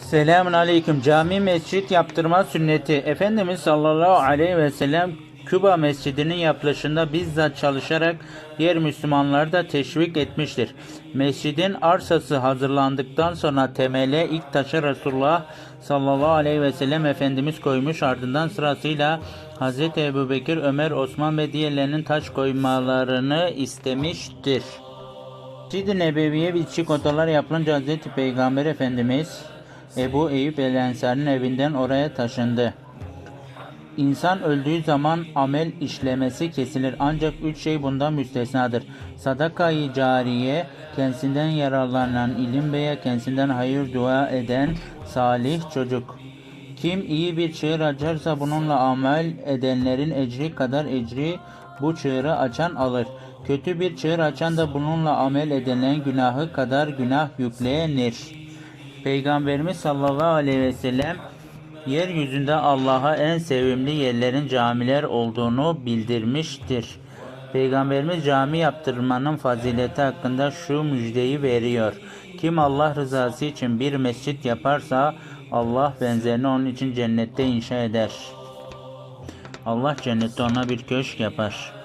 Selamun Aleyküm. Cami mescit yaptırma sünneti. Efendimiz sallallahu aleyhi ve sellem Küba mescidinin yapılışında bizzat çalışarak diğer Müslümanları da teşvik etmiştir. Mescidin arsası hazırlandıktan sonra temele ilk taşı Resulullah sallallahu aleyhi ve sellem Efendimiz koymuş ardından sırasıyla Hazreti Ebubekir, Ömer, Osman ve diğerlerinin taş koymalarını istemiştir. Mescid-i Nebevi'ye bitişik odalar yapılınca Hz. Peygamber Efendimiz Ebu Eyyub el Ensari'nin evinden oraya taşındı. İnsan öldüğü zaman amel işlemesi kesilir ancak üç şey bundan müstesnadır. Sadaka-i cariye, kendisinden yararlanan ilim veya kendisinden hayır dua eden salih çocuk. Kim iyi bir çığır açarsa bununla amel edenlerin ecri kadar ecri bu çığırı açan alır. Kötü bir çığır açan da bununla amel edenlerin günahı kadar günah yüklenir. Peygamberimiz sallallahu aleyhi ve sellem yeryüzünde Allah'a en sevimli yerlerin camiler olduğunu bildirmiştir. Peygamberimiz cami yaptırmanın fazileti hakkında şu müjdeyi veriyor. Kim Allah rızası için bir mescit yaparsa Allah benzerini onun için cennette inşa eder. Allah cennette ona bir köşk yapar.